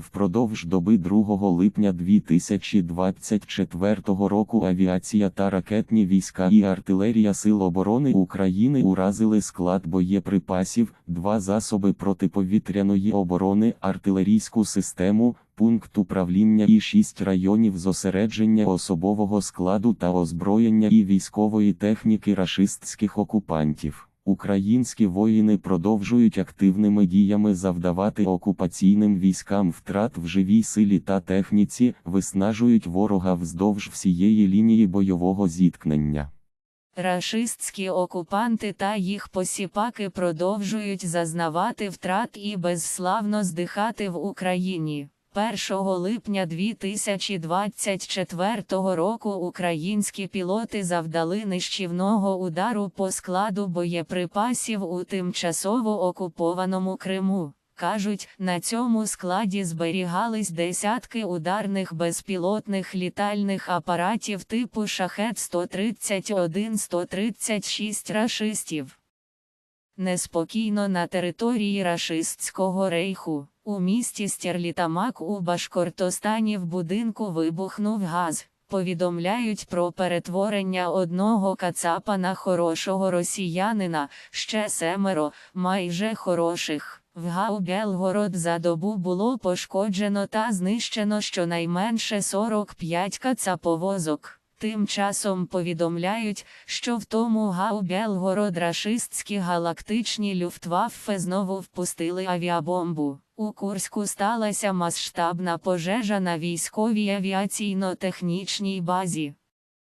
Впродовж доби 2 липня 2024 року авіація та ракетні війська і артилерія Сил оборони України уразили склад боєприпасів, два засоби протиповітряної оборони, артилерійську систему, пункт управління і шість районів зосередження особового складу та озброєння і військової техніки рашистських окупантів. Українські воїни продовжують активними діями завдавати окупаційним військам втрат в живій силі та техніці, виснажують ворога вздовж всієї лінії бойового зіткнення. Рашистські окупанти та їх посіпаки продовжують зазнавати втрат і безславно здихати в Україні. 1 липня 2024 року українські пілоти завдали нищівного удару по складу боєприпасів у тимчасово окупованому Криму. Кажуть, на цьому складі зберігались десятки ударних безпілотних літальних апаратів типу Шахет 131-136 рашистів. Неспокійно на території рашистського рейху. У місті Стерлітамак у Башкортостані в будинку вибухнув газ. Повідомляють про перетворення одного кацапа на хорошого росіянина, ще семеро, майже хороших. В ГАУ Белгород за добу було пошкоджено та знищено щонайменше 45 кацаповозок. Тим часом повідомляють, що в тому ГАУ Белгород рашистські галактичні люфтваффе знову впустили авіабомбу. У Курську сталася масштабна пожежа на військовій авіаційно-технічній базі.